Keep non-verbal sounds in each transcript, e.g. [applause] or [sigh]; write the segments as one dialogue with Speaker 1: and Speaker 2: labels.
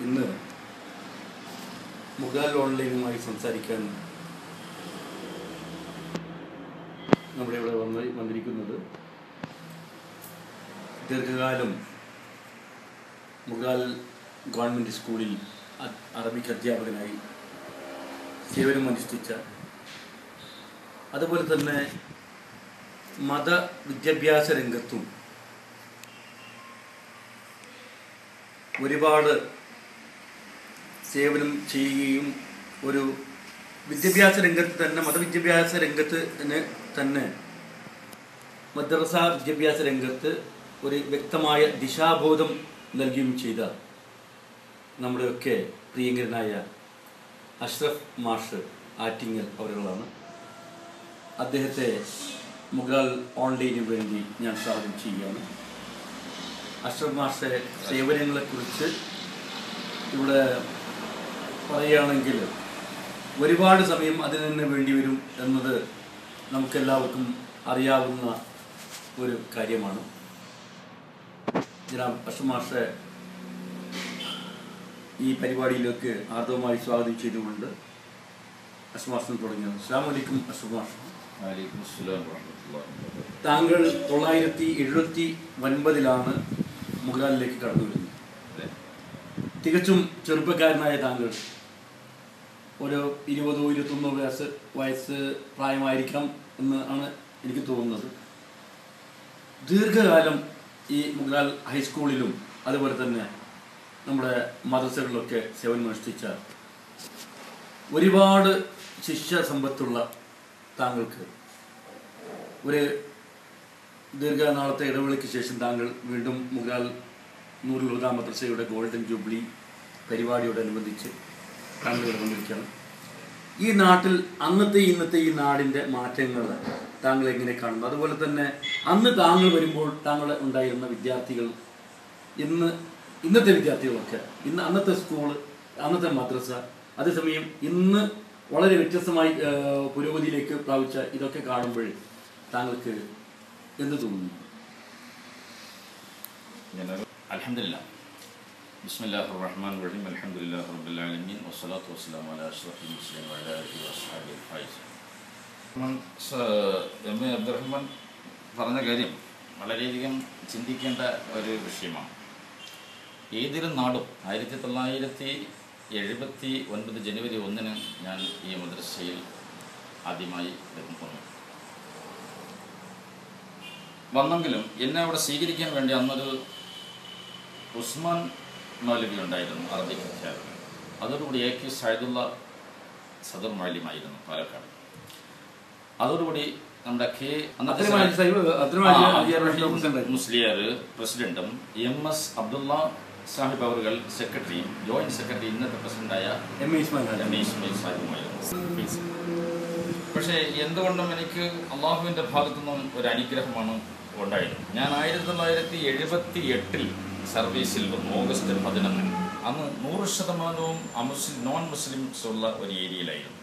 Speaker 1: ഇന്ന് മുഗാൽ ഓൺലൈനുമായി സംസാരിക്കാൻ നമ്മുടെ ഇവിടെ വന്ന് വന്നിരിക്കുന്നത് ദീർഘകാലം മുഗാൽ ഗവൺമെന്റ് സ്കൂളിൽ അറബിക് അധ്യാപകനായി സേവനമനുഷ്ഠിച്ച അതുപോലെ തന്നെ മത വിദ്യാഭ്യാസ രംഗത്തും ഒരുപാട് സേവനം ചെയ്യുകയും ഒരു വിദ്യാഭ്യാസ രംഗത്ത് തന്നെ മതവിദ്യാഭ്യാസ രംഗത്ത് തന്നെ മദ്രസ വിദ്യാഭ്യാസ രംഗത്ത് ഒരു വ്യക്തമായ ദിശാബോധം നൽകുകയും ചെയ്ത നമ്മുടെയൊക്കെ പ്രിയങ്കരനായ അഷ്റഫ് മാഷ് ആറ്റിങ്ങൽ അവരുകളാണ്. അദ്ദേഹത്തെ മുഗൾ ഓൺലൈനു വേണ്ടി ഞാൻ സ്വാഗതം ചെയ്യുകയാണ്. അഷ്റഫ് മാഷെ സേവനങ്ങളെക്കുറിച്ച് ഇവിടെ പറയുകയാണെങ്കിൽ ഒരുപാട് സമയം അതിന് തന്നെ വേണ്ടി വരും എന്നത് നമുക്കെല്ലാവർക്കും അറിയാവുന്ന ഒരു കാര്യമാണ്. ജനാബ് അഷ്റഫ് മാഷെ ഈ പരിപാടിയിലേക്ക് ആർദ്രമായി സ്വാഗതം ചെയ്തുകൊണ്ട് തുടങ്ങി തുടങ്ങിയത് അസ്സാം വലൈക്കും അഷ്റഫ് മാഷ്.
Speaker 2: വലൈക്കും അസ്സലാം വറഹ്മത്തുള്ളാഹി വബറകാതുഹു.
Speaker 1: താങ്കൾ തൊള്ളായിരത്തി എഴുപത്തി ഒൻപതിലാണ് മുഗാലിലേക്ക് കടന്നു വരുന്നത്. തികച്ചും ചെറുപ്പക്കാരനായ താങ്കൾ ഒരു ഇരുപതോ ഇരുപത്തൊന്നോ വയസ്സ് വയസ്സ് പ്രായമായിരിക്കണം എന്ന് ആണ് എനിക്ക് തോന്നുന്നത്. ദീർഘകാലം ഈ മുഗ്ലാൽ ഹൈസ്കൂളിലും അതുപോലെ തന്നെ നമ്മുടെ മദ്രസകളിലൊക്കെ സേവനമനുഷ്ഠിച്ച ഒരുപാട് ശിഷ്യ സമ്പത്തുള്ള താങ്കൾക്ക് ഒരു ദീർഘനാളത്തെ ഇടവേളയ്ക്ക് ശേഷം താങ്കൾ വീണ്ടും മുഗാൽ നൂറിലുള്ള ഹുദ മദ്രസയുടെ ഗോൾഡൻ ജൂബിലി പരിപാടിയോടനുബന്ധിച്ച് വന്നിരിക്കുകയാണ് ഈ നാട്ടിൽ അന്നത്തെ ഇന്നത്തെ ഈ നാടിന്റെ മാറ്റങ്ങൾ താങ്കൾ എങ്ങനെ കാണുന്നു? അതുപോലെ തന്നെ അന്ന് താങ്കൾ വരുമ്പോൾ താങ്കൾ ഉണ്ടായിരുന്ന വിദ്യാർത്ഥികൾ ഇന്ന് ഇന്നത്തെ വിദ്യാർത്ഥികളൊക്കെ ഇന്ന് അന്നത്തെ സ്കൂൾ അന്നത്തെ മദ്രസ അതേസമയം ഇന്ന് വളരെ വ്യത്യസ്തമായി പുരോഗതിയിലേക്ക് പ്രാപിച്ച ഇതൊക്കെ കാണുമ്പോൾ താങ്കൾക്ക് എന്ത് തോന്നുന്നു?
Speaker 2: ഞാൻ- അൽഹംദുലില്ലാ ബിസ്മില്ലാഹിർ റഹ്മാനിർ റഹീം അൽഹംദുലില്ലാഹി റബ്ബിൽ ആലമീൻ വസ്സലാത്തു വസ്സലാമു അലാ അഷ്റഫിൽ മുസ്ലിമീൻ വഅലാ ആലിഹി വസ്ഹബിൽ ഫൈസ് എം അബ്ദുറഹ്മാൻ പറഞ്ഞ കാര്യം വളരെയധികം ചിന്തിക്കേണ്ട ഒരു വിഷയമാണ്. ഏതൊരു നാടും ആയിരത്തി തൊള്ളായിരത്തി എഴുപത്തി ഒൻപത് ജനുവരി ഒന്നിന് ഞാൻ ഈ മദ്രസയിൽ ആദ്യമായി വന്നു വന്നെങ്കിലും എന്നെ അവിടെ സ്വീകരിക്കാൻ വേണ്ടി അന്നൊരു ഉസ്മാൻ മൗലവി ഉണ്ടായിരുന്നു അറബിക് അധ്യാപകൻ അതോടുകൂടി എ കെ സൈദുള്ള സദർ മാലിമായിരുന്നു പാലക്കാട്. അതോടുകൂടി നമ്മുടെ K Musliyar president. M S Abdulla Sahib അവറുകൾ സെക്രട്ടറിയും ജോയിന്റ് സെക്രട്ടറി ഇന്നത്തെ പ്രസിഡന്റായ
Speaker 1: എം എ
Speaker 2: ഇസ്മായിൽ സാഹിബുമായിരുന്നു. പക്ഷേ എന്തുകൊണ്ടും എനിക്ക് അള്ളാഹുവിന്റെ ഭാഗത്തുനിന്നും ഒരു അനുഗ്രഹമാണ് ഉണ്ടായത്. ഞാൻ ആയിരത്തി തൊള്ളായിരത്തി എഴുപത്തി എട്ടിൽ സർവീസിൽ വന്നു ഓഗസ്റ്റ് പതിനൊന്നിന്. അന്ന് നൂറ് ശതമാനവും അമുസ്ലിം നോൺ മുസ്ലിംസ് ഉള്ള ഒരു ഏരിയയിലായിരുന്നു.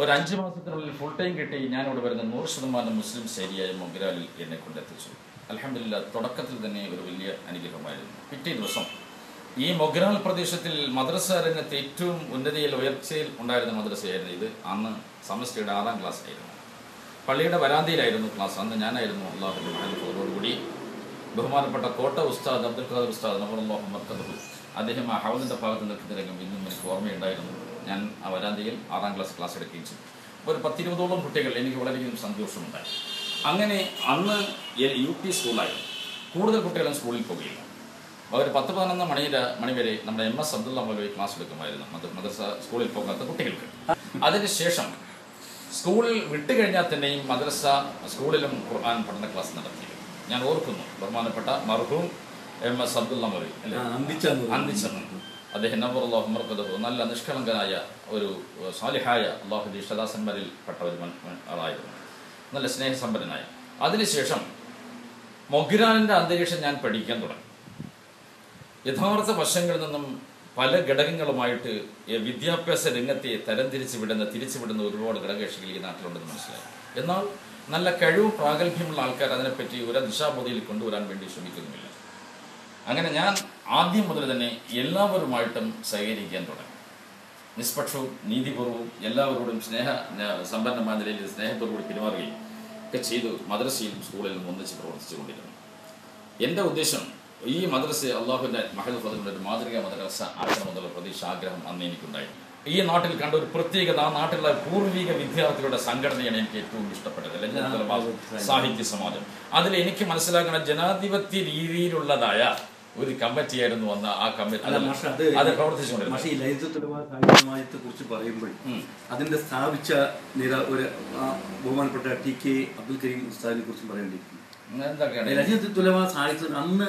Speaker 2: ഒരു അഞ്ച് മാസത്തിനുള്ളിൽ ഫുൾ ടൈം കിട്ടി ഞാനിവിടെ വരുന്ന നൂറ് ശതമാനം മുസ്ലിംസ് ഏരിയയായ മൊഗ്രാലിൽ എന്നെ കൊണ്ടെത്തിച്ചു. അലഹമില്ല തുടക്കത്തിൽ തന്നെ ഒരു വലിയ അനുഗ്രഹമായിരുന്നു. പിറ്റേ ദിവസം ഈ മൊഗ്രാൽ പ്രദേശത്തിൽ മദ്രസ രംഗത്ത് ഏറ്റവും ഉന്നതിയിൽ ഉയർച്ചയിൽ ഉണ്ടായിരുന്ന മദ്രസയായിരുന്നു ഇത്. അന്ന് സമസ്തയുടെ ആറാം ക്ലാസ് ആയിരുന്നു പള്ളിയുടെ വരാന്തയിലായിരുന്നു ക്ലാസ്. അന്ന് ഞാനായിരുന്നു അള്ളാഹുബോടുകൂടി ബഹുമാനപ്പെട്ട കോട്ട ഉസ്താദ് അബ്ദുൽ ഖാദർ ഉസ്താദ് നബറുല്ലാഹു മർക്കദ് അദ്ദേഹം ആ ഹൗദിന്റെ ഭാഗത്ത് നിൽക്കുന്ന രംഗം ഇന്നും എനിക്ക് ഓർമ്മയുണ്ടായിരുന്നു. ഞാൻ ആ വരാന്തയിൽ ആറാം ക്ലാസ് ക്ലാസ് എടുക്കുകയും ചെയ്തു. ഒരു പത്തിരുപതോളം കുട്ടികൾ എനിക്ക് വളരെയധികം സന്തോഷമുണ്ടായി. അങ്ങനെ അന്ന് യു പി സ്കൂളായിരുന്നു കൂടുതൽ കുട്ടികളും സ്കൂളിൽ പോകുകയില്ല അവർ പത്ത് പതിനൊന്ന് മണിയുടെ മണിവരെ നമ്മുടെ എം എസ് അബ്ദുള്ള മൗലവി ക്ലാസ് എടുക്കുമായിരുന്നു മദ്ര- മദ്രസ സ്കൂളിൽ പോകാത്ത കുട്ടികൾക്ക്. അതിനുശേഷം സ്കൂളിൽ വിട്ടുകഴിഞ്ഞാൽ തന്നെയും മദ്രസ സ്കൂളിലും ഖുർആൻ പഠന ക്ലാസ് നടത്തിയിരുന്നു ഞാൻ ഓർക്കുന്നു. ബഹുമാനപ്പെട്ട മർഹൂം എം എസ് അബ്ദുള്ള മൊഴി
Speaker 1: അന്തിച്ചു അന്തിച്ചെന്ന്
Speaker 2: അദ്ദേഹം നബറുല്ലാഹു മർക്കദഹു നല്ല നിഷ്കളങ്കനായ ഒരു സാലിഹായ അള്ളാഹുദി ഷദാസന്മാരിൽ പെട്ട ഒരു ആളായിരുന്നു. നല്ല സ്നേഹസമ്പന്നനായ. അതിനുശേഷം മൊഗിരാനിന്റെ അന്തരീക്ഷം ഞാൻ പഠിക്കാൻ തുടങ്ങി. യഥാർത്ഥ വശങ്ങളിൽ നിന്നും പല ഘടകങ്ങളുമായിട്ട് വിദ്യാഭ്യാസ രംഗത്തെ തരംതിരിച്ച് വിടുന്ന തിരിച്ചു വിടുന്ന ഒരുപാട് ഘടകകക്ഷികൾ ഈ നാട്ടിലുണ്ടെന്ന് മനസ്സിലായി. എന്നാൽ നല്ല കഴിവും പ്രാഗൽഭ്യമുള്ള ആൾക്കാർ അതിനെപ്പറ്റി ഒരു ദിശാബോധയിൽ കൊണ്ടുവരാൻ വേണ്ടി ശ്രമിക്കുന്നുമില്ല. അങ്ങനെ ഞാൻ ആദ്യം മുതൽ തന്നെ എല്ലാവരുമായിട്ടും സഹകരിക്കാൻ തുടങ്ങി. നിഷ്പക്ഷവും നീതിപൂർവവും എല്ലാവരോടും സ്നേഹ സമ്പന്നമായ നിലയിൽ സ്നേഹത്തോടുകൂടി പെരുമാറുകയും ഒക്കെ ചെയ്തു മദ്രസയിലും സ്കൂളിലും ഒന്നിച്ച് പ്രവർത്തിച്ചു കൊണ്ടിരുന്നു എന്റെ ഉദ്ദേശം ഈ മദ്രസ അള്ളാഹുവിന്റെ മഹദ് ഫതിലിന്റെ ഒരു മാതൃകാ മദ്രസ ആകണമെന്നുള്ള പ്രതീക്ഷ ആഗ്രഹം അന്ന് എനിക്കുണ്ടായി ഈ നാട്ടിൽ കണ്ട ഒരു പ്രത്യേകത ആ നാട്ടിലുള്ള പൂർവിക വിദ്യാർത്ഥികളുടെ സംഘടനയാണ് എനിക്ക് ഏറ്റവും ഇഷ്ടപ്പെട്ടത്. സാഹിത്യ സമാജം. അതിൽ എനിക്ക് മനസ്സിലാക്കുന്ന ജനാധിപത്യ രീതിയിലുള്ളതായ ഒരു കമ്മിറ്റിയായിരുന്നു വന്ന ആ കമ്മിറ്റി.
Speaker 1: അത് പക്ഷേ ഈ ലളിതത്തുലവ സാഹിത്യമായത്തെ കുറിച്ച് പറയുമ്പോൾ അതിന്റെ സ്ഥാപിച്ച നിര ഒരു ബഹുമാനപ്പെട്ട ടി കെ അബ്ദുൽ കരീം ഉസ്താദിനെ കുറിച്ച് പറയേണ്ടിയിരിക്കുന്നു. തുലവ സാഹിത്യ അന്ന്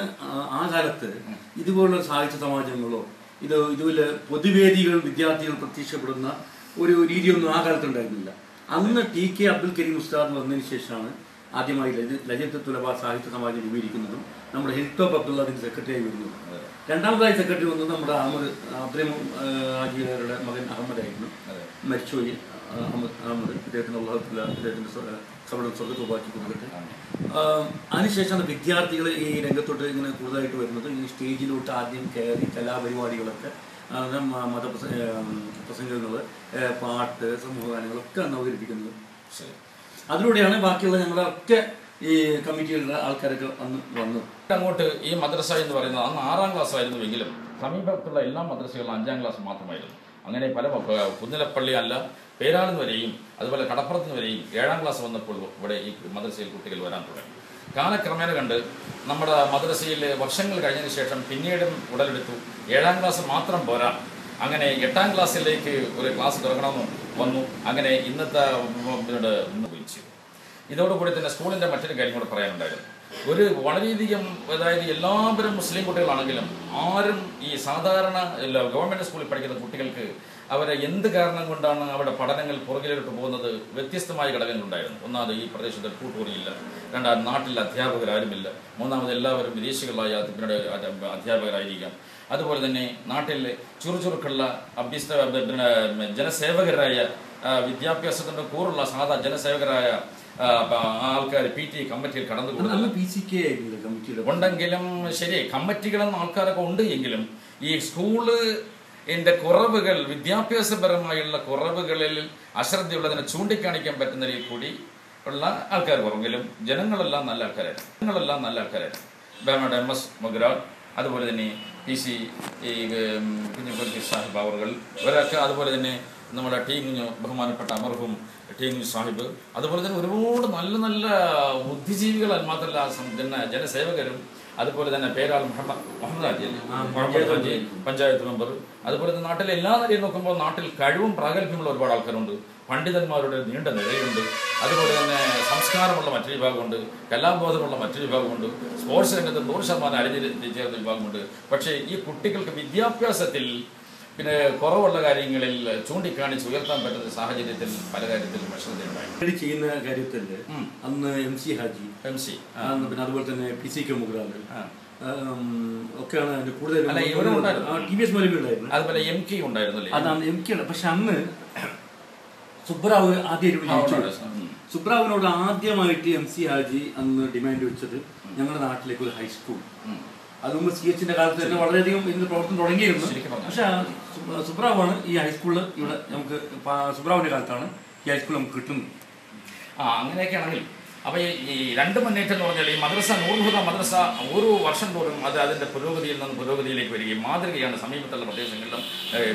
Speaker 1: ആ കാലത്ത് ഇതുപോലുള്ള സാഹിത്യ സമാജങ്ങളോ ഇത് ഇതുപോലെ പൊതുവേദികൾ വിദ്യാർത്ഥികൾ പ്രത്യക്ഷപ്പെടുന്ന ഒരു രീതിയൊന്നും ആ കാലത്ത് ഉണ്ടായിരുന്നില്ല. അന്ന് ടി കെ അബ്ദുൽ കരീം ഉസ്താദ് വന്നതിന് ശേഷമാണ് ആദ്യമായി ലജിത്ത് തുലവ സാഹിത്യ സമാജം രൂപീകരിക്കുന്നതും നമ്മുടെ ഹിൽ ടോപ്പ് അബ്ദുള്ള സെക്രട്ടറി വരുന്നതും. രണ്ടാമതായി സെക്രട്ടറി വന്നത് നമ്മുടെ അഹമ്മദ് അബ്ദുൽ ഹാജിയുടെ മകൻ അഹമ്മദായിരുന്നു. മരിച്ചുപോയി. അഹമ്മദ് അഹമ്മദ്. അദ്ദേഹത്തിന് അള്ളാഹുല്ല അദ്ദേഹത്തിന്റെ സ്വ- ഉപാക്കി കൊടുക്കട്ടെ അതിനുശേഷമാണ് വിദ്യാർത്ഥികൾ ഈ രംഗത്തോട്ട് ഇങ്ങനെ കൂടുതലായിട്ട് വരുന്നത്. ഈ സ്റ്റേജിലോട്ട് ആദ്യം കയറി കലാപരിപാടികളൊക്കെ മത പ്രസംഗങ്ങൾ പാട്ട് സമൂഹഗാനങ്ങളൊക്കെ അന്ന് അവതരിപ്പിക്കുന്നത് അതിലൂടെയാണ് ബാക്കിയുള്ള ഞങ്ങളുടെ ഒക്കെ ഈ കമ്മിറ്റിയിലുള്ള ആൾക്കാരൊക്കെ അന്ന് വന്നു
Speaker 2: അങ്ങോട്ട് ഈ മദ്രസ എന്ന് പറയുന്നത് അന്ന് ആറാം ക്ലാസ് ആയിരുന്നുവെങ്കിലും സമീപത്തുള്ള എല്ലാ മദ്രസകളും അഞ്ചാം ക്ലാസ് മാത്രമായിരുന്നു. അങ്ങനെ പല കുന്നിലപ്പള്ളി അല്ല പേരാണെന്ന് വരെയും അതുപോലെ കടപ്പുറത്ത് വരെയും ഏഴാം ക്ലാസ് വന്നപ്പോൾ ഇവിടെ ഈ മദ്രസയിൽ കുട്ടികൾ വരാൻ തുടങ്ങി. കാലക്രമേണ കണ്ട് നമ്മുടെ മദ്രസയിൽ വർഷങ്ങൾ കഴിഞ്ഞതിന് ശേഷം പിന്നീടും ഉടലെടുത്തു. ഏഴാം ക്ലാസ് മാത്രം പോരാ. അങ്ങനെ എട്ടാം ക്ലാസ്സിലേക്ക് ഒരു ക്ലാസ് തുടങ്ങണമെന്ന് വന്നു. അങ്ങനെ ഇന്നത്തെ ഉപയോഗിച്ചു ഇതോടുകൂടി തന്നെ സ്കൂളിന്റെ മറ്റൊരു കാര്യം കൂടെ പറയാനുണ്ടായിരുന്നു. ഒരു വളരെയധികം അതായത് എല്ലാവരും മുസ്ലിം കുട്ടികളാണെങ്കിലും ആരും ഈ സാധാരണ ഗവൺമെന്റ് സ്കൂളിൽ പഠിക്കുന്ന കുട്ടികൾക്ക് അവരെ എന്ത് കാരണം കൊണ്ടാണ് അവിടെ പഠനങ്ങൾ പുറകിലോട്ട് പോകുന്നത്? വ്യത്യസ്തമായ ഘടകങ്ങളുണ്ടായിരുന്നു. ഒന്നാമത് ഈ പ്രദേശത്ത് കൂട്ടുകൂടിയില്ല രണ്ടാമത് നാട്ടിൽ അധ്യാപകരാരുമില്ല. മൂന്നാമത് എല്ലാവരും വിദേശികളായ പിന്നീട് അധ്യാ- അധ്യാപകരായിരിക്കാം. അതുപോലെ തന്നെ നാട്ടിലെ ചുറുചുറുക്കുള്ള അഭ്യസ്ത ജനസേവകരായ വിദ്യാഭ്യാസത്തിന്റെ കൂറുള്ള സാധാ ജനസേവകരായ ആൾക്കാർ പി ടി കമ്മിറ്റിയിൽ കടന്നു
Speaker 1: അന്ന്
Speaker 2: കൂടുന്നത്
Speaker 1: അന്ന് പി സി കെ ആയിരുന്നില്ല കമ്മിറ്റിയുടെ
Speaker 2: ഉണ്ടെങ്കിലും ശരി കമ്മിറ്റികളെന്ന ആൾക്കാരൊക്കെ ഉണ്ട് എങ്കിലും ഈ സ്കൂൾ ന്റെ കുറവുകൾ വിദ്യാഭ്യാസപരമായുള്ള കുറവുകളിൽ അശ്രദ്ധയുള്ളതിനെ ചൂണ്ടിക്കാണിക്കാൻ പറ്റുന്ന രീതിയിൽ കൂടി ഉള്ള ആൾക്കാർ കുറവെങ്കിലും ജനങ്ങളെല്ലാം നല്ല ആൾക്കാരായിരുന്നു ജനങ്ങളെല്ലാം നല്ല ആൾക്കാരായിരുന്നു ബഹമ്മദ് എം എസ് മൊഗ്രാൾ അതുപോലെ തന്നെ പി സി ഈ ഉം, കുഞ്ഞുകുട്ടി സാഹിബ് അവറുകൾ ഇവരൊക്കെ അതുപോലെ തന്നെ നമ്മുടെ ടി കുഞ്ഞു ബഹുമാനപ്പെട്ട അമർഹും ടി കുഞ്ഞു സാഹിബ് അതുപോലെ തന്നെ ഒരുപാട് നല്ല നല്ല ബുദ്ധിജീവികൾ മാത്രമല്ല ജന ജനസേവകരും അതുപോലെ തന്നെ പേരാൾ മുഹമ്മദ് മുഹമ്മദ് ഹാജി അല്ലേ? മുഹമ്മദ് ഹാജി പഞ്ചായത്ത് മെമ്പർ. അതുപോലെ തന്നെ നാട്ടിലെ എല്ലാ നിലയും നോക്കുമ്പോൾ നാട്ടിൽ കഴിവും പ്രാഗൽഭ്യമുള്ള ഒരുപാട് ആൾക്കാരുണ്ട്. പണ്ഡിതന്മാരുടെ നീണ്ട നിരയുണ്ട്. അതുപോലെ തന്നെ സംസ്കാരമുള്ള മറ്റൊരു വിഭാഗമുണ്ട്. കലാബോധമുള്ള മറ്റൊരു വിഭാഗമുണ്ട്. സ്പോർട്സ് രംഗത്ത് നൂറ് ശതമാനം അരഞ്ഞിരി ചേർന്ന വിഭാഗമുണ്ട്. പക്ഷേ ഈ കുട്ടികൾക്ക് വിദ്യാഭ്യാസത്തിൽ പിന്നെ കുറവുള്ള കാര്യങ്ങളിൽ ചൂണ്ടിക്കാണിച്ച് ഉയർത്താൻ പറ്റുന്ന സാഹചര്യത്തിൽ പല കാര്യത്തിലും വിഷമതയുണ്ടായി
Speaker 1: ചെയ്യുന്ന കാര്യത്തിൽ അന്ന് M C Haji
Speaker 2: M C.
Speaker 1: പിന്നെ അതുപോലെ തന്നെ പി സി കെ
Speaker 2: മുഗ്രാൽ.
Speaker 1: ഒക്കെയാണ് അതിന്റെ കൂടുതൽ. ടി വി എസ് മൗലവി ഉണ്ടായിരുന്നു.
Speaker 2: അതുപോലെ എം കെ ഉണ്ടായിരുന്നല്ലേ?
Speaker 1: അതാണ് എം കെ പക്ഷെ അന്ന് സുബ്രാവ് ആദ്യം. സുബ്രാവിനോട് ആദ്യമായിട്ട് എം സി ഹാജി അന്ന് ഡിമാൻഡ് വെച്ചത് ഞങ്ങളുടെ നാട്ടിലേക്ക് ഒരു ഹൈസ്കൂൾ.
Speaker 2: ഉം.
Speaker 1: അത് മുമ്പ് സി എച്ചിന്റെ കാലത്ത് തന്നെ വളരെയധികം ഇതിന്റെ പ്രവർത്തനം തുടങ്ങിയിരുന്നു. പക്ഷേ സുബ്രാവാണ് ഈ ഹൈസ്കൂളിൽ ഇവിടെ നമുക്ക് സുബ്രാവിന്റെ കാലത്താണ് ഈ ഹൈസ്കൂൾ നമുക്ക് കിട്ടുന്നത്.
Speaker 2: ആ അങ്ങനെയൊക്കെ ആണെങ്കിൽ അപ്പോൾ ഈ രണ്ട് മുന്നേറ്റം എന്ന് പറഞ്ഞാൽ ഈ മദ്രസ നൂർഹുദ മദ്രസ ഓരോ വർഷം തോറും അത് അതിന്റെ പുരോഗതിയിൽ നിന്ന് പുരോഗതിയിലേക്ക് വരികയും മാതൃകയാണ് സമീപത്തുള്ള പ്രദേശങ്ങളിലും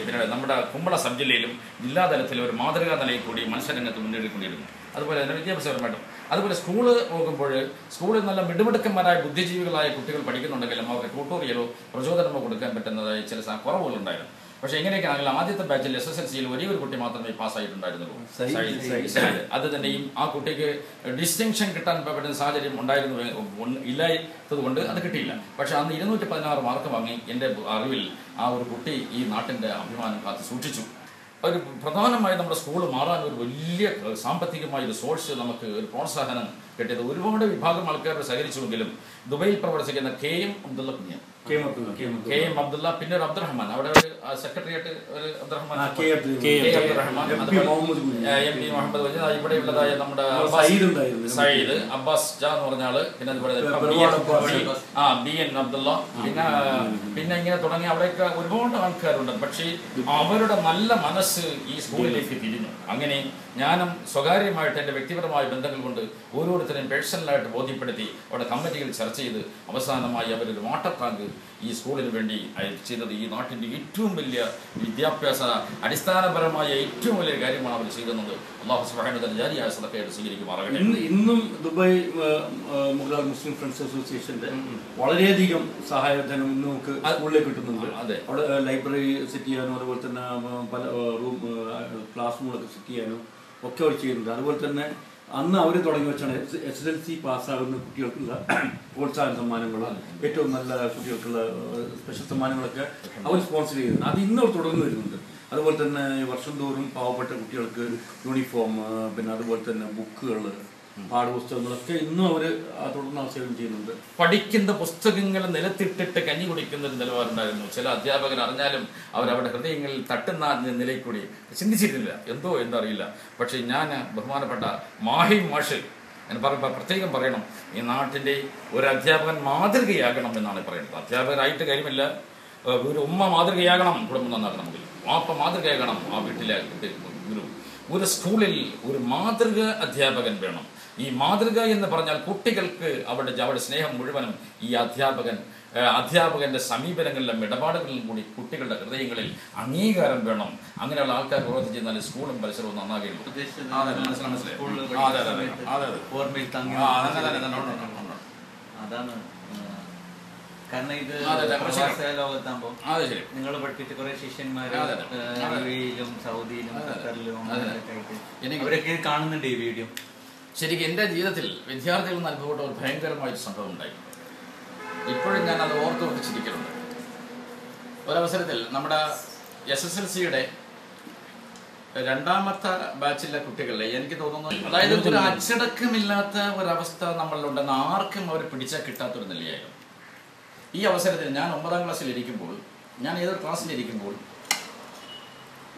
Speaker 2: പിന്നെ നമ്മുടെ കുമ്പള സബ് ജില്ലയിലും ജില്ലാതലത്തിലും ഒരു മാതൃകാ നിലയിൽ കൂടി മത്സരരംഗത്ത് മുന്നേറിക്കൊണ്ടിരുന്നു അതുപോലെ തന്നെ വിദ്യാഭ്യാസപരമായിട്ടും അതുപോലെ സ്കൂൾ പോകുമ്പോൾ സ്കൂളിൽ നല്ല മിടുമിടുക്കന്മാരായ ബുദ്ധിജീവികളായ കുട്ടികൾ പഠിക്കുന്നുണ്ടെങ്കിലും അവർക്ക് ട്യൂട്ടോറിയലോ പ്രചോദനമോ കൊടുക്കാൻ പറ്റുന്നതായി ചില കുറവുകളുണ്ടായിരുന്നു. പക്ഷെ എങ്ങനെയൊക്കെ ആണെങ്കിലും ആദ്യത്തെ ബാച്ചിൽ എസ് എസ് എൽ സിയിൽ ഒരേ ഒരു കുട്ടി മാത്രമേ പാസ്സായിട്ടുണ്ടായിരുന്നുള്ളൂ. അത് തന്നെയും ആ കുട്ടിക്ക് ഡിസ്റ്റിങ്ഷൻ കിട്ടാൻ പറ്റുന്ന സാഹചര്യം ഉണ്ടായിരുന്നു ഇല്ലാത്തത് കൊണ്ട് അത് കിട്ടിയില്ല. പക്ഷെ അന്ന് ഇരുന്നൂറ്റി പതിനാറ് മാർക്ക് വാങ്ങി എന്റെ അറിവിൽ ആ ഒരു കുട്ടി ഈ നാട്ടിന്റെ അഭിമാനം കാത്തു സൂക്ഷിച്ചു. ഒരു പ്രധാനമായി നമ്മുടെ സ്കൂൾ മാറാൻ ഒരു വലിയ സാമ്പത്തികമായ ഒരു സോഴ്സ് നമുക്ക് ഒരു പ്രോത്സാഹനം കിട്ടിയത്. ഒരുപാട് വിഭാഗം ആൾക്കാർ സഹകരിച്ചുവെങ്കിലും ദുബൈയിൽ പ്രവർത്തിക്കുന്ന കെ എം അബ്ദുള്ള കുഞ്ഞ്.
Speaker 1: കെ എം അബ്ദുള്ള
Speaker 2: പിന്നെ ഒരു അബ്ദുറഹ്മാൻ. അവിടെ ഒരു സെക്രട്ടറിയായിട്ട് ഒരു അബ്ദുറഹ്മാൻ അബ്ദുറഹ്മാൻ.
Speaker 1: എം പി മുഹമ്മദ്
Speaker 2: ആ, ഇവിടെയുള്ളതായ നമ്മുടെ
Speaker 1: സയ്യിദ്
Speaker 2: അബ്ബാസ് ജാ എന്ന് പറഞ്ഞ ആൾ. പിന്നെ അതുപോലെ ആ ബി എൻ അബ്ദുള്ള. പിന്നെ പിന്നെ ഇങ്ങനെ തുടങ്ങി അവിടെയൊക്കെ ഒരുപാട് ആൾക്കാരുണ്ട്. പക്ഷേ അവരുടെ നല്ല മനസ്സ് ഈ സ്കൂളിലേക്ക് തിരിഞ്ഞു. അങ്ങനെ ഞാനും സ്വകാര്യമായിട്ട് എന്റെ വ്യക്തിപരമായ ബന്ധങ്ങൾ കൊണ്ട് ഓരോരുത്തരെയും പേഴ്സണലായിട്ട് ബോധ്യപ്പെടുത്തി അവിടെ കമ്മിറ്റികൾ ചർച്ച ചെയ്ത് അവസാനമായി അവരൊരു വാട്ടർ ടാങ്ക് ഈ സ്കൂളിന് വേണ്ടി ചെയ്തത് ഈ നാട്ടിന്റെ ഏറ്റവും വലിയ വിദ്യാഭ്യാസ അടിസ്ഥാനപരമായ ഏറ്റവും വലിയ കാര്യമാണ് അവർ ചെയ്തത് അള്ളാഹു സുബ്ഹാനഹു ജാരിയായ സദക്കയായിട്ട് സ്വീകരിക്കുമാറാകട്ടെ.
Speaker 1: ഇന്ന് ഇന്നും ദുബായ് മുഗൾ മുസ്ലിം ഫ്രണ്ട്സ് അസോസിയേഷന്റെ വളരെയധികം സഹായധനം ഇന്ന് നമുക്ക് സ്കൂളിലേക്ക് കിട്ടുന്നുണ്ട്.
Speaker 2: അതെ.
Speaker 1: അവിടെ ലൈബ്രറി സെറ്റ് ചെയ്യാനും അതുപോലെ തന്നെ പല റൂം ക്ലാസ് റൂമുകളൊക്കെ സെറ്റ് ചെയ്യാനും ഒക്കെ അവർ ചെയ്യുന്നുണ്ട്. അതുപോലെ തന്നെ അന്ന് അവർ തുടങ്ങി വെച്ചാണ് എസ് എസ് എൽ സി പാസ്സാകുന്ന കുട്ടികൾക്കുള്ള [clears throat] പ്രോത്സാഹന സമ്മാനങ്ങൾ ഏറ്റവും നല്ല കുട്ടികൾക്കുള്ള സ്പെഷ്യൽ സമ്മാനങ്ങളൊക്കെ അവർ സ്പോൺസർ ചെയ്യുന്നുണ്ട് അത് ഇന്ന് തുടർന്ന് വരുന്നുണ്ട്. അതുപോലെ തന്നെ വർഷം തോറും പാവപ്പെട്ട കുട്ടികൾക്ക് യൂണിഫോം പിന്നെ അതുപോലെ തന്നെ ബുക്കുകൾ പാഠപുസ്തകങ്ങളൊക്കെ ഇന്നും അവർ തുടർന്ന് അവസരം ചെയ്യുന്നുണ്ട്.
Speaker 2: പഠിക്കുന്ന പുസ്തകങ്ങൾ നിലത്തിട്ടിട്ട് കഞ്ഞി കുടിക്കുന്ന ഒരു നിലവാരുണ്ടായിരുന്നു ചില അധ്യാപകർ അറിഞ്ഞാലും അവരവരുടെ ഹൃദയങ്ങളിൽ തട്ടുന്ന നിലയിൽ കൂടി ചിന്തിച്ചിരുന്നില്ല. എന്തോ എന്നറിയില്ല പക്ഷേ ഞാൻ ബഹുമാനപ്പെട്ട മാഹി മാഷ് ഞാൻ പ്രത്യേകം പറയണം. ഈ നാട്ടിന്റെ ഒരു അധ്യാപകൻ മാതൃകയാകണം എന്നാണ് പറയുന്നത്. അധ്യാപകരായിട്ട് കാര്യമില്ല. ഒരു ഉമ്മ മാതൃകയാകണം. കുടുംബം നന്നാക്കണമെങ്കിൽ വാപ്പ മാതൃകയാകണം. ആ വീട്ടിലെ ഗുരു ഒരു സ്കൂളിൽ ഒരു മാതൃക അധ്യാപകൻ വേണം. ഈ മാതൃക എന്ന് പറഞ്ഞാൽ കുട്ടികൾക്ക് അവരുടെ അവരുടെ സ്നേഹം മുഴുവനും ഈ അധ്യാപകൻ അധ്യാപകന്റെ സമീപനങ്ങളിലും ഇടപാടുകളിലും കൂടി കുട്ടികളുടെ ഹൃദയങ്ങളിൽ അംഗീകാരം വേണം. അങ്ങനെയുള്ള ആൾക്കാർ പ്രവർത്തിച്ച് ചെയ്താൽ സ്കൂളും പരിസരവും നന്നാകുകയുള്ളൂ.
Speaker 3: അതാണ് കാരണം ഇത് നിങ്ങൾ പഠിപ്പിച്ച കുറെ ശിഷ്യന്മാര് സൗദിയിലും. ഖത്തറിലും അവരൊക്കെ കാണുന്നുണ്ട് ഈ വീഡിയോ.
Speaker 2: ശരിക്കും എന്റെ ജീവിതത്തിൽ വിദ്യാർത്ഥികളിൽ നിന്ന് അനുഭവപ്പെട്ട ഒരു ഭയങ്കരമായ ഒരു സംഭവം ഉണ്ടായി ഇപ്പോഴും ഞാൻ അത് ഓർത്ത് ഓർത്തിച്ചിരിക്കുന്നുണ്ട് ഒരവസരത്തിൽ നമ്മുടെ എസ് എസ് എൽ സിയുടെ രണ്ടാമത്തെ ബാച്ചിലെ കുട്ടികളെ എനിക്ക് തോന്നുന്നു അതായത് ഒരു അച്ചടക്കമില്ലാത്ത ഒരവസ്ഥ നമ്മളിലുണ്ടെന്ന് ആർക്കും അവർ പിടിച്ചാൽ കിട്ടാത്തൊരു നിലയായിരുന്നു. ഈ അവസരത്തിൽ ഞാൻ ഒമ്പതാം ക്ലാസ്സിൽ ഇരിക്കുമ്പോൾ ഞാൻ ഏതൊരു ക്ലാസ്സിൽ ഇരിക്കുമ്പോൾ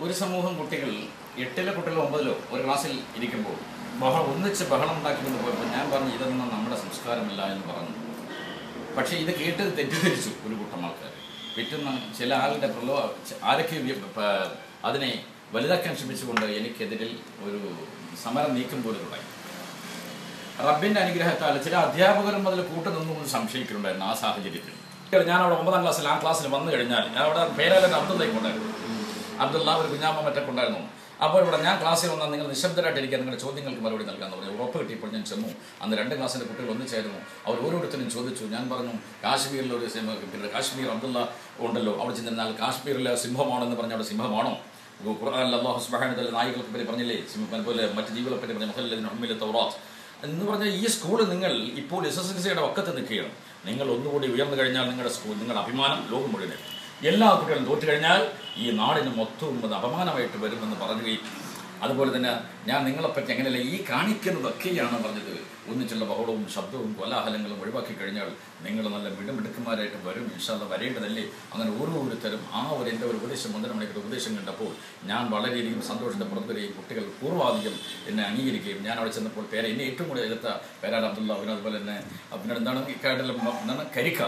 Speaker 2: ഒരു സമൂഹം കുട്ടികൾ എട്ടിലെ കുട്ടികളോ ഒമ്പതിലോ ഒരു ക്ലാസ്സിൽ ഇരിക്കുമ്പോൾ ബഹളം ഒന്നിച്ച് ബഹളം ഉണ്ടാക്കിക്കൊണ്ട് പോയപ്പോൾ ഞാൻ പറഞ്ഞു ഇതൊന്നും നമ്മുടെ സംസ്കാരമില്ല എന്ന് പറഞ്ഞു. പക്ഷേ ഇത് കേട്ട് തെറ്റിദ്ധരിച്ചു ഒരു കൂട്ടം ആൾക്കാർ പിറ്റുന്ന ചില ആളുടെ പ്രലോ ആരൊക്കെ അതിനെ വലുതാക്കാൻ ശ്രമിച്ചുകൊണ്ട് എനിക്കെതിരിൽ ഒരു സമരം നീക്കം പോലെ തുടങ്ങി റബ്ബിന്റെ അനുഗ്രഹത്താൽ ചില അധ്യാപകരും അതിൽ കൂട്ടുനിന്നുകൊണ്ട് സംശയിക്കുന്നുണ്ടായിരുന്നു ആ സാഹചര്യത്തിൽ. ഞാൻ അവിടെ ഒമ്പതാം ക്ലാസ്സിൽ ആ ക്ലാസ്സിൽ വന്നു കഴിഞ്ഞാൽ ഞാൻ അവിടെ പേരാലൊക്കെ അബ്ദുള്ളയ്ക്കുണ്ടായിരുന്നു അബ്ദുള്ള ഒരു കുഞ്ഞാമ്മ മറ്റൊക്കെ ഉണ്ടായിരുന്നു. അപ്പോൾ ഇവിടെ ഞാൻ ക്ലാസ്സിൽ വന്നാൽ നിങ്ങൾ നിശബ്ദരായിട്ടിരിക്കാൻ നിങ്ങളുടെ ചോദ്യങ്ങൾക്ക് മറുപടി നൽകാമെന്ന് പറഞ്ഞു. ഉറപ്പ് കിട്ടിയപ്പോൾ ഞാൻ ചെന്നു. അന്ന് രണ്ട് ക്ലാസ്സിന്റെ കുട്ടികൾ ഒന്നിച്ചായിരുന്നു. അവർ ഓരോരുത്തരും ചോദിച്ചു. ഞാൻ പറഞ്ഞു കാശ്മീരിലെ ഒരു പിന്നെ കാശ്മീർ അബ്ദുള്ള ഉണ്ടല്ലോ. അവിടെ ചെന്നാൽ കാശ്മീരിലെ സിംഹമാണെന്ന് പറഞ്ഞ അവിടെ സിംഹമാണോ? സുബ്ഹാനഹു വതആല നായികളെ പറ്റി പറഞ്ഞില്ലേ? സിംഹം പോലെ മറ്റ് ജീവികളെ പറ്റി പറഞ്ഞു മുഹല്ലദിൻ ഹുമ്മിലെ തൗറാത്ത്. എന്ന് പറഞ്ഞാൽ ഈ സ്കൂൾ നിങ്ങൾ ഇപ്പോൾ എസ് എസ് എൽ സിയുടെ ഒക്കത്ത് നിൽക്കുകയാണ്. നിങ്ങൾ ഒന്നുകൂടി ഉയർന്നു കഴിഞ്ഞാൽ നിങ്ങളുടെ സ്കൂൾ നിങ്ങളുടെ അഭിമാനം ലോകം മുഴുവൻ എല്ലാ കുട്ടികളും തോറ്റു കഴിഞ്ഞാൽ ഈ നാടിന് മൊത്തവും അത് അപമാനമായിട്ട് വരുമെന്ന് പറയുകയും അതുപോലെ തന്നെ ഞാൻ നിങ്ങളെപ്പറ്റി അങ്ങനെയല്ല ഈ കാണിക്കുന്നതൊക്കെയാണ് പറഞ്ഞത്. ഒന്നിച്ചുള്ള ബഹളവും ശബ്ദവും കോലാഹലങ്ങളും ഒഴിവാക്കി കഴിഞ്ഞാൽ നിങ്ങൾ നല്ല മിടുമിടുക്കന്മാരായിട്ട് വരും. ഇൻഷാല്ല വരേണ്ടതല്ലേ? അങ്ങനെ ഓരോരുത്തരും ആ ഒരു എന്റെ ഒരു ഉപദേശം ഒന്നര മണിക്കൂർ ഉപദേശം കണ്ടപ്പോൾ ഞാൻ വളരെയധികം സന്തോഷത്തെ പുറത്തുവരികയും കുട്ടികൾ പൂർവാധികം എന്നെ അംഗീകരിക്കുകയും ഞാൻ അവിടെ ചെന്നപ്പോൾ പേരെ എന്നെ ഏറ്റവും കൂടുതൽ എതിർത്ത പേരാൻ അബ്ദുള്ള. അവന് അതുപോലെ തന്നെ പിന്നെ എന്താണ് ഇക്കാട്ടിലും കാട്ടിലും എന്താണ് കരിക്ക?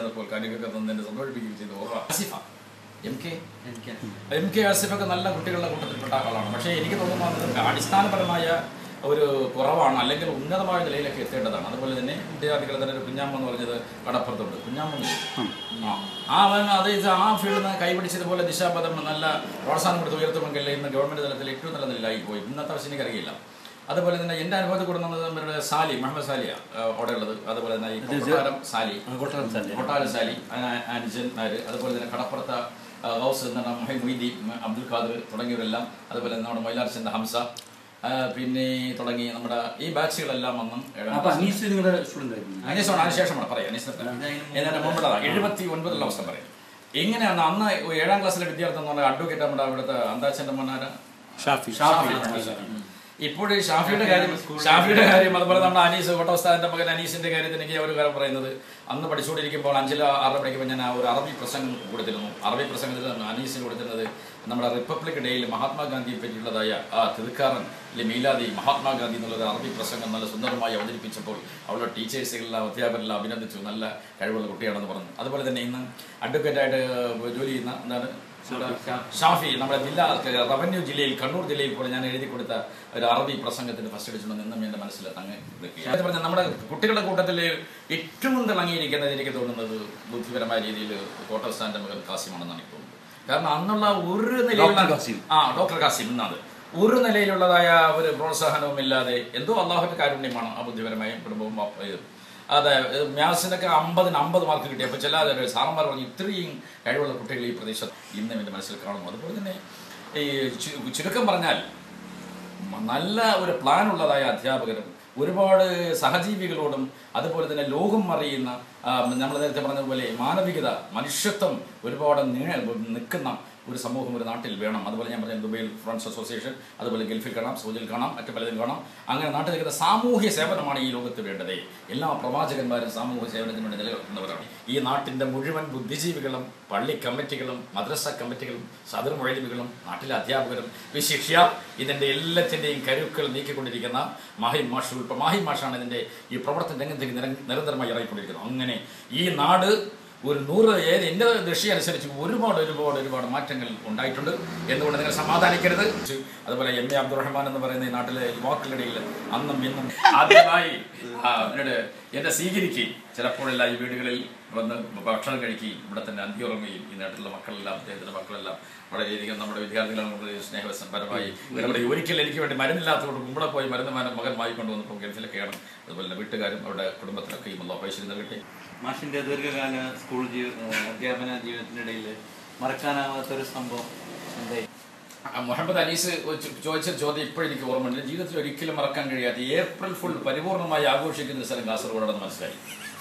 Speaker 2: അതുപോലെ കരിക്കൊക്കെ തന്നെ സന്തോഷിപ്പിക്കുകയും ചെയ്തു. ഓർമ്മ Asifa. M K M K. ആസിഫൊക്കെ നല്ല കുട്ടികളുടെ കൂട്ടത്തിൽപ്പെട്ട ആളാണ്. പക്ഷേ എനിക്ക് തോന്നുന്നത് അടിസ്ഥാനപരമായ ഒരു കുറവാണ് അല്ലെങ്കിൽ ഉന്നതമായ നിലയിലൊക്കെ എത്തേണ്ടതാണ്. അതുപോലെ തന്നെ വിദ്യാർത്ഥികൾ തന്നെ ഒരു കുഞ്ഞാമ്മ എന്ന് പറഞ്ഞത് കടപ്പുറത്തുണ്ട്. കുഞ്ഞാമ്മ ആ. അവൻ അത് ആ ഫീൽഡിൽ നിന്ന് കൈപിടിച്ചതുപോലെ ദിശാപഥം നല്ല പ്രോത്സാഹനം കൊടുത്ത് ഉയർത്തുമെങ്കിൽ ഇന്ന് ഗവൺമെന്റ് തലത്തിൽ ഏറ്റവും നല്ല നിലയിലായി പോയി. ഇന്നത്തെ അവസ്ഥ എനിക്കറിയില്ല. അതുപോലെ തന്നെ എന്റെ അനുഭവത്തിൽ കൂടെ നമ്മൾ നമ്മുടെ സാലി മുഹമ്മദ് സാലിയ അവിടെ ഉള്ളത്. അതുപോലെ തന്നെ കൊട്ടാരം സാലി.
Speaker 1: കൊട്ടാരം സാലി.
Speaker 2: കൊട്ടാരം സാലി അനുജൻ നായർ അതുപോലെ തന്നെ കടപ്പുറത്ത ആ, എന്താണ് എന്ന അബ്ദുൽ ഖാദർ തുടങ്ങിയവരെല്ലാം. അതുപോലെ നമ്മുടെ നമ്മുടെ മൈലാർച്ചന്റെ ഹംസ. പിന്നെ തുടങ്ങി നമ്മുടെ ഈ ബാച്ചുകളെല്ലാം വന്നും
Speaker 1: അനീസ് നിങ്ങളുടെ
Speaker 2: അനീസാണ് അതിന് ശേഷമാണ് പറയാം അനീസ് എന്നതിന്റെ മുമ്പുള്ളതാണ് എഴുപത്തി ഒൻപതിലുള്ള അവസ്ഥ പറയാം. എങ്ങനെയാണ് അന്ന് ഏഴാം ക്ലാസ്സിലെ വിദ്യാർത്ഥി എന്ന് പറഞ്ഞാൽ അഡ്വക്കേറ്റ് നമ്മുടെ അവിടുത്തെ അന്താച്ചന്റെ മണ്ണാര
Speaker 1: ഷാഫി.
Speaker 2: ഷാഫി. ഇപ്പോഴും ഷാഫിയുടെ കാര്യം ഷാഫിയുടെ കാര്യം അതുപോലെ നമ്മുടെ അനീസ് കോട്ടോസ്താദിന്റെ മകൻ അനീസിന്റെ കാര്യത്തിന് എനിക്ക് ഒരു കാര്യം പറയുന്നത്. അന്ന് പഠിച്ചുകൊണ്ടിരിക്കുമ്പോൾ അഞ്ചിലോ ആറ് പഠിക്കുമ്പോൾ ഞാൻ ആ ഒരു അറബി പ്രസംഗം കൊടുത്തിരുന്നു. അറബി പ്രസംഗത്തിൽ അനീസിന് കൊടുത്തിരുന്നത് നമ്മുടെ റിപ്പബ്ലിക് ഡേയിൽ മഹാത്മാഗാന്ധിയെ പറ്റിയുള്ളതായ ആ തിരുക്കാറൻ അല്ലെ മീലാദി മഹാത്മാഗാന്ധി എന്നുള്ളത് അറബി പ്രസംഗം നല്ല സുന്ദരമായി അവതരിപ്പിച്ചപ്പോൾ അവളുടെ ടീച്ചേഴ്സുകളെല്ലാം അധ്യാപകരെല്ലാം അഭിനന്ദിച്ചു. നല്ല കഴിവുള്ള കുട്ടിയാണെന്ന് പറഞ്ഞു. അതുപോലെ തന്നെ ഇന്ന് അഡ്വക്കേറ്റായിട്ട് ജോലി ചെയ്യുന്ന എന്താണ്? ഷാഫി നമ്മുടെ ജില്ലാ റവന്യൂ ജില്ലയിൽ കണ്ണൂർ ജില്ലയിൽ കൂടെ ഞാൻ എഴുതി കൊടുത്ത ഒരു അറബി പ്രസംഗത്തിന് ഫസ്റ്റ് അടിച്ചുകൊണ്ട് നിന്നും എന്റെ മനസ്സിൽ തങ്ങി നിൽക്കുക പറഞ്ഞാൽ നമ്മുടെ കുട്ടികളുടെ കൂട്ടത്തിൽ ഏറ്റവും തിളങ്ങിയിരിക്കുന്നത് എനിക്ക് തോന്നുന്നത് ബുദ്ധിപരമായ രീതിയിൽ കോട്ടസ്ഥാന്റെ മകൻ കാസിമാണെന്നാണ് എനിക്ക് തോന്നുന്നത് കാരണം അന്നുള്ള ഒരു നിലയിലുള്ള
Speaker 1: കാസിം.
Speaker 2: ആ ഡോക്ടർ കാസിം എന്നാണ് ഒരു നിലയിലുള്ളതായ ഒരു പ്രോത്സാഹനവും ഇല്ലാതെ എന്തോ അള്ളാഹുവിന്റെ കാരുണ്യമാണ് ആ ബുദ്ധിപരമായ കുടുംബവും. അതെ മാത്സിനൊക്കെ അമ്പതിന് അമ്പത് മാർക്ക് കിട്ടി. അപ്പോൾ ചില സാറന്മാർ പറഞ്ഞു ഇത്രയും കഴിവുള്ള കുട്ടികൾ ഈ പ്രദേശത്ത് ഇന്നും എന്റെ മനസ്സിൽ കാണുന്നു അതുപോലെ തന്നെ ഈ ചുരുക്കം പറഞ്ഞാൽ നല്ല ഒരു പ്ലാൻ ഉള്ളതായ അധ്യാപകരും ഒരുപാട് സഹജീവികളോടും അതുപോലെ തന്നെ ലോകം അറിയുന്ന നമ്മൾ നേരത്തെ പറഞ്ഞതുപോലെ മാനവികത മനുഷ്യത്വം ഒരുപാട് നിൽക്കുന്ന ഒരു സമൂഹം ഒരു നാട്ടിൽ വേണം. അതുപോലെ ഞാൻ പറഞ്ഞ ദുബൈയിൽ ഫ്രണ്ട്സ് അസോസിയേഷൻ അതുപോലെ ഗൾഫിൽ കാണാം സൗദിയിൽ കാണാം മറ്റു പലതും കാണാം. അങ്ങനെ നാട്ടിൽ നിൽക്കുന്ന സാമൂഹ്യ സേവനമാണ് ഈ ലോകത്ത് വേണ്ടത്. എല്ലാ പ്രവാചകന്മാരും സാമൂഹ്യ സേവനത്തിന് വേണ്ടി നിലനിൽക്കുന്നവരാണ്. ഈ നാട്ടിന്റെ മുഴുവൻ ബുദ്ധിജീവികളും പള്ളി കമ്മിറ്റികളും മദ്രസ കമ്മിറ്റികളും സദർ മൊഴിലുകളും നാട്ടിലെ അധ്യാപകരും വിശിഷ്യ ഇതിന്റെ എല്ലാത്തിന്റെയും കരുക്കൾ നീക്കിക്കൊണ്ടിരിക്കുന്ന മാഹി മാഷ് ഉൾപ്പെടെ മാഹി മാഷാണ് ഇതിന്റെ ഈ പ്രവർത്തന രംഗത്തേക്ക് നിരന്തരമായി ഇറങ്ങിക്കൊണ്ടിരിക്കുന്നത്. അങ്ങനെ ഈ നാട് ഒരു നൂറ് ഏത് എന്റെ ദൃഷ്ടി അനുസരിച്ച് ഒരുപാട് ഒരുപാട് ഒരുപാട് മാറ്റങ്ങൾ ഉണ്ടായിട്ടുണ്ട് എന്തുകൊണ്ട് നിങ്ങൾ സമാധാനിക്കരുത്? അതുപോലെ എം എ അബ്ദുറഹ്മാൻ എന്ന് പറയുന്ന ഈ നാട്ടിലെ യുവാക്കളുടെ അന്നും ഇന്നും ആദ്യമായി എന്നോട് എന്നെ സ്വീകരിക്കുകയും ചിലപ്പോഴെല്ലാം ഈ വീടുകളിൽ വന്ന് ഭക്ഷണം കഴിക്കുകയും ഇവിടെ തന്നെ അന്തിയുറങ്ങുകയും ഈ നാട്ടിലുള്ള മക്കളെല്ലാം അദ്ദേഹത്തിന്റെ മക്കളെല്ലാം വളരെയധികം നമ്മുടെ വിദ്യാർത്ഥികളാണ് നമ്മുടെ സ്നേഹസമ്പരമായി ഇവിടെ ഒരിക്കൽ എനിക്ക് വേണ്ടി മരുന്നില്ലാത്തതുകൊണ്ട് കുമ്പളെ പോയി മരുന്ന് മകൻ മകൻ വാങ്ങിക്കൊണ്ടുവന്നപ്പോൾ ഗൾഫിലൊക്കെയാണ്. അതുപോലെ വീട്ടുകാരും അവരുടെ കുടുംബത്തിലൊക്കെയും ഉള്ള പൈസ നൽകട്ടെ.
Speaker 3: മാഷിന്റെ ദീർഘകാല സ്കൂൾ അധ്യാപന ജീവിതത്തിനിടയിൽ മറക്കാനാവാത്തൊരു സംഭവം എന്തായി?
Speaker 2: മുഹമ്മദ് അനീസ് ചോദിച്ച ചോദ്യം ഇപ്പോഴും എനിക്ക് ഓർമ്മയുണ്ട്. ജീവിതത്തിൽ ഒരിക്കലും മറക്കാൻ കഴിയാത്ത ഏപ്രിൽ ഫുൾ പരിപൂർണമായി ആഘോഷിക്കുന്ന ഒരു സ്ഥലം കാസർഗോഡാണെന്ന് മനസ്സിലായി.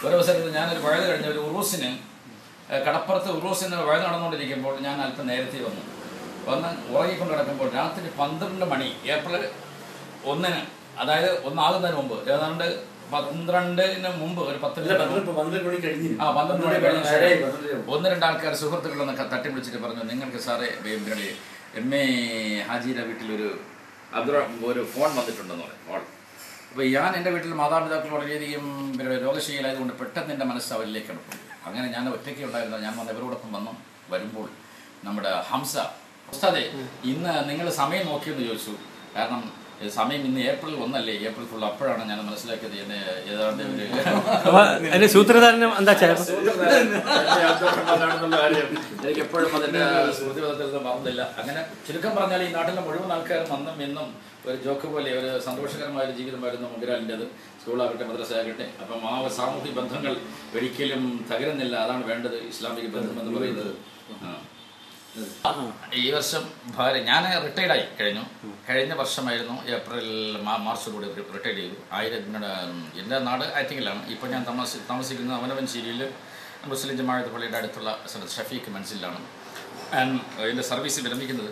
Speaker 2: ഒരു അവസരത്തിൽ ഞാനൊരു വഴുത് കഴിഞ്ഞ ഒരു ഉറൂസിന് കടപ്പുറത്ത് കടപ്പുറത്ത് ഉറൂസിന് വഴുത് നടന്നുകൊണ്ടിരിക്കുമ്പോൾ ഞാൻ അല്പം നേരത്തെ വന്നു. വന്ന് ഉറങ്ങിക്കൊണ്ട് കിടക്കുമ്പോൾ രാത്രി പന്ത്രണ്ട് മണി ഏപ്രിൽ ഒന്നിന് അതായത് ഒന്നാകുന്നതിന് മുമ്പ് ഏതാണ്ട് പന്ത്രണ്ടിന് മുമ്പ് ഒരു പത്ത്. ആ പന്ത്രണ്ട് മണി കഴിഞ്ഞ ഒന്ന് രണ്ടാൾക്കാർ സുഹൃത്തുക്കളൊന്ന് തട്ടി വിളിച്ചിട്ട് പറഞ്ഞു നിങ്ങൾക്ക് സാറേ പിന്നെ എം എ ഹാജിയുടെ വീട്ടിലൊരു അബ്ദുറ ഒരു ഫോൺ വന്നിട്ടുണ്ടെന്ന് പറയും ഫോൺ അപ്പോൾ ഞാൻ എന്റെ വീട്ടിൽ മാതാപിതാക്കൾ വളരെയധികം പിന്നെ രോഗശീലായതുകൊണ്ട് പെട്ടെന്ന് എന്റെ മനസ്സ് അവരിലേക്ക് എടുക്കും അങ്ങനെ ഞാൻ ഒറ്റയ്ക്ക് ഉണ്ടായിരുന്ന ഞാൻ വന്ന് ഇവരോടൊപ്പം വന്നു വരുമ്പോൾ നമ്മുടെ ഹംസ ഉസ്താദെ ഇന്ന് നിങ്ങൾ സമയം നോക്കിയെന്ന് ചോദിച്ചു. കാരണം സമയം ഇന്ന് ഏപ്രിൽ ഒന്നല്ലേ? ഏപ്രിൽ ഫുൾ അപ്പോഴാണ് ഞാൻ മനസ്സിലാക്കിയത് എന്നെ ഏതാണ്ട് ഒരു
Speaker 4: സൂത്രധാരണം സൂത്രധാരനം എന്താ
Speaker 2: എനിക്ക് എപ്പോഴും അതിന്റെ സ്മൃതിപഥത്തിൽ നിന്ന് മറന്നില്ല. അങ്ങനെ ചുരുക്കം പറഞ്ഞാൽ ഈ നാട്ടിലെ മുഴുവൻ ആൾക്കാരും അന്നും ഇന്നും ഒരു ജോക്ക് പോലെ ഒരു സന്തോഷകരമായ ഒരു ജീവിതമായിരുന്നു മുഗ്രാലിന്റെത് സ്കൂളാകട്ടെ മദ്രസയാകട്ടെ. അപ്പം ആ സാമൂഹിക ബന്ധങ്ങൾ ഒരിക്കലും തകരുന്നില്ല. അതാണ് വേണ്ടത് ഇസ്ലാമിക ബന്ധം എന്ന് പറയുന്നത്. ആ. ഈ വർഷം ഭാര്യ ഞാൻ റിട്ടയർഡായി കഴിഞ്ഞു. കഴിഞ്ഞ വർഷമായിരുന്നു ഏപ്രിൽ മാർച്ചിലൂടെ റിട്ടയർഡ് ചെയ്തു. ആയിരം എന്റെ നാട് ആറ്റിങ്ങിലാണ് ഇപ്പോൾ ഞാൻ താമസി താമസിക്കുന്നത് അവനവൻശ്ശേരിയിൽ മുസ്ലിം ജമാഅത്ത് പള്ളിയുടെ അടുത്തുള്ള സ്ഥലത്ത് ഷഫീഖ് ഞാൻ എന്റെ സർവീസ് വിരമിക്കുന്നത്.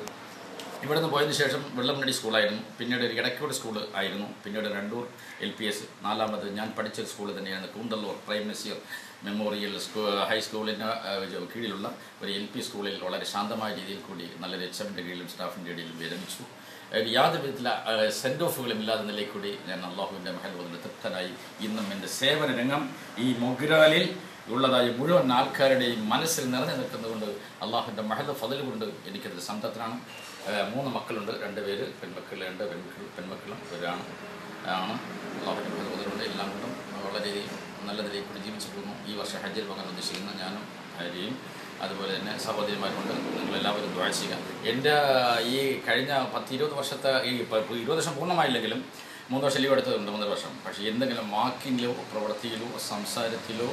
Speaker 2: ഇവിടെ നിന്ന് പോയതിന് ശേഷം വെള്ളമുണ്ണി സ്കൂളായിരുന്നു. പിന്നീട് ഒരു ഇടയ്ക്കോട് സ്കൂൾ ആയിരുന്നു. പിന്നീട് രണ്ടൂർ എൽ പി എസ് നാലാമത് ഞാൻ പഠിച്ച സ്കൂൾ തന്നെയാണ്. കൂന്തല്ലൂർ പ്രൈം നസീർ മെമ്മോറിയൽ സ്കൂ ഹൈസ്കൂളിന് കീഴിലുള്ള ഒരു എൽ പി സ്കൂളിൽ വളരെ ശാന്തമായ രീതിയിൽ കൂടി നല്ല എമ്മിന്റെ കീഴിലും സ്റ്റാഫിന്റെ കീഴിലും വിരമിച്ചു. യാതൊരു വിധത്തില സെൻഡ് ഓഫുകളും ഇല്ലാതെ നിലയിൽ കൂടി ഞാൻ അള്ളാഹുവിന്റെ മഹൽവതിന് തൃപ്തനായി. ഇന്നും എന്റെ സേവന രംഗം ഈ മൊഗ്രാലിൽ ഉള്ളതായ മുഴുവൻ ആൾക്കാരുടെയും മനസ്സിൽ നിറഞ്ഞു നിൽക്കുന്നതുകൊണ്ട് അള്ളാഹുവിന്റെ മഹൽ ഫതിൽ കൊണ്ട് എനിക്കത് സംതൃപ്തനാണ്. മൂന്ന് മക്കളുണ്ട്. രണ്ട് പേര് പെൺമക്കൾ രണ്ട് പെൺമക്കൾ പെൺമക്കളും ഒരാണ് ആണ്. അവരുടെ എല്ലാം കൊണ്ടും വളരെ നല്ല നിലയിൽ കൂടി ജീവിച്ചു പോകുന്നു. ഈ വർഷം ഹജ്ജിൽ പോകാൻ ഉദ്ദേശിക്കുന്ന ഞാനും ഭാര്യയും അതുപോലെ തന്നെ സഹോദരിമാരുണ്ട് നിങ്ങളെല്ലാവരും ദ്വാ ചെയ്യുക. എന്റെ ഈ കഴിഞ്ഞ പത്ത് ഇരുപത് വർഷത്തെ ഈ ഇരുപത് വർഷം പൂർണമായില്ലെങ്കിലും മൂന്ന് വർഷം ലീവ് എടുത്തതുണ്ട് മൂന്ന് വർഷം. പക്ഷേ എന്തെങ്കിലും വാക്കിങ്ങിലോ പ്രവൃത്തിയിലോ സംസാരത്തിലോ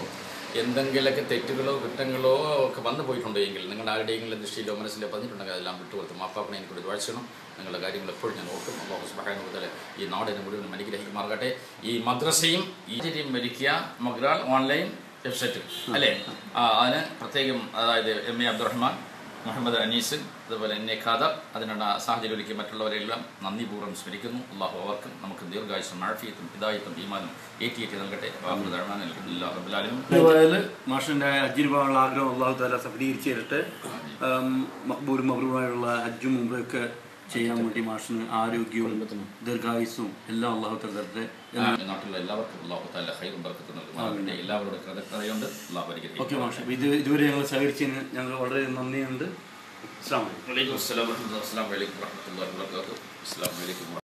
Speaker 2: എന്തെങ്കിലുമൊക്കെ തെറ്റുകളോ കുറ്റങ്ങളോ ഒക്കെ വന്നു പോയിട്ടുണ്ടെങ്കിൽ നിങ്ങളുടെ ആരുടെയെങ്കിലും ദൃഷ്ടിയിലോ മനസ്സിലോ പറഞ്ഞിട്ടുണ്ടെങ്കിൽ അതെല്ലാം വിട്ടുകൊടുത്ത് മാപ്പാപ്പിനെ ഒരു വാഴ്ചണം നിങ്ങളുടെ കാര്യങ്ങൾ എപ്പോഴും ഞാൻ ഓർക്കും. അള്ളാഹു സുബ്ഹാനഹു ഈ നാടിനെ മുഴുവൻ അനുഗ്രഹിക്കുമാറാകട്ടെ. ഈ മദ്രസയും ഈ രീതിയും മരിക്കുക മഗ്രാൽ ഓൺലൈൻ വെബ്സൈറ്റും. അല്ലേ? അതിന് പ്രത്യേകം അതായത് എം എ അബ്ദുറഹ്മാൻ മുഹമ്മദ് അനീസിൻ അതുപോലെ എന്നെ ഖാദർ അതിനുള്ള സാഹചര്യം ഒരുക്കി മറ്റുള്ളവരെല്ലാം നന്ദിപൂർവം സ്മരിക്കുന്നു. അള്ളാഹു അവർക്കും നമുക്ക് ദീർഘായുസം ആഴ്ഫിയത്തും ഹിദായത്തും ഈമാനും നൽകട്ടെ. തഴമാൻ നൽകുന്നില്ല റബ്ബുലാലും
Speaker 1: അതുപോലെ മാഷിന്റെ ഹജ്ജിന് ആഗ്രഹം അള്ളാഹു താല സഫലീകരിച്ചു തരട്ടെ മക്ബൂലും മബ്രൂമായുള്ള ഹജ്ജും മുമ്പൊക്കെ ചെയ്യാൻ വേണ്ടി മാഷിന് ആരോഗ്യവും ദീർഘായുസും എല്ലാം അള്ളാഹു തരട്ടെ
Speaker 2: നാട്ടിലുള്ള എല്ലാവർക്കും അള്ളാഹു താല ഹൈറും ബർക്കത്തും എല്ലാവരുടെ കൃതജ്ഞതയുണ്ട്. അള്ളാഹു
Speaker 1: ഓക്കെ മാഷ്. ഇത് ഇതുവരെ ഞങ്ങൾ സഹകരിച്ചതിന് ഞങ്ങൾ വളരെ നന്ദിയുണ്ട്. അസ്സാം വലൈക്കും
Speaker 2: വലൈക്കും അസ്സലാം അലൈക്കും